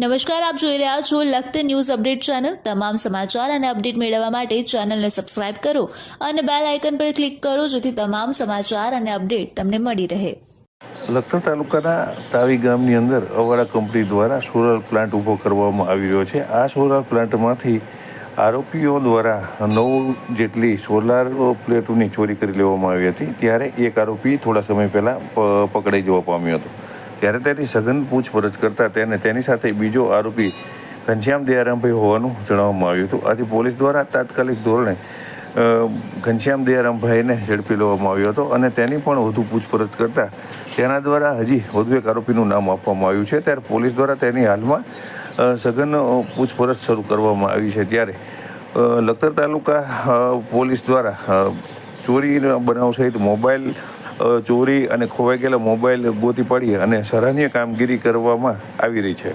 નમસ્કાર, આપ જોઈ રહ્યા છો લખત ન્યૂઝ અપડેટ ચેનલ. તમામ સમાચાર અને અપડેટ મેળવવા માટે ચેનલને સબસ્ક્રાઇબ કરો અને બેલ આઇકન પર ક્લિક કરો, જેથી તમામ સમાચાર અને અપડેટ તમને મળી રહે. લખતર તાલુકાના તાવી ગામની અંદર અવાડા કંપની દ્વારા સોલર પ્લાન્ટ ઊભો કરવામાં આવી રહ્યો છે. આ સોલર પ્લાન્ટમાંથી આરોપીઓ દ્વારા નવ જેટલી સોલાર પ્લેટોની ચોરી કરી લેવામાં આવી હતી. ત્યારે એક આરોપી થોડા સમય પહેલાં પકડાઈ જવા પામ્યો હતો. ત્યારે તેની સઘન પૂછપરછ કરતાં તેને તેની સાથે બીજો આરોપી ઘનશ્યામ દયારામભાઈ હોવાનું જણાવવામાં આવ્યું હતું. આથી પોલીસ દ્વારા તાત્કાલિક ધોરણે ઘનશ્યામ દયારામભાઈને ઝડપી લેવામાં આવ્યો હતો અને તેની પણ વધુ પૂછપરછ કરતાં તેના દ્વારા હજી વધુ એક આરોપીનું નામ આપવામાં આવ્યું છે. ત્યારે પોલીસ દ્વારા તેની હાલમાં સઘન પૂછપરછ શરૂ કરવામાં આવી છે. ત્યારે લખતર તાલુકા પોલીસ દ્વારા ચોરી બનાવ સહિત મોબાઈલ ચોરી અને ખોવાઈ ગયેલા મોબાઈલ ગોતી પાડી અને સરાહનીય કામગીરી કરવામાં આવી રહી છે.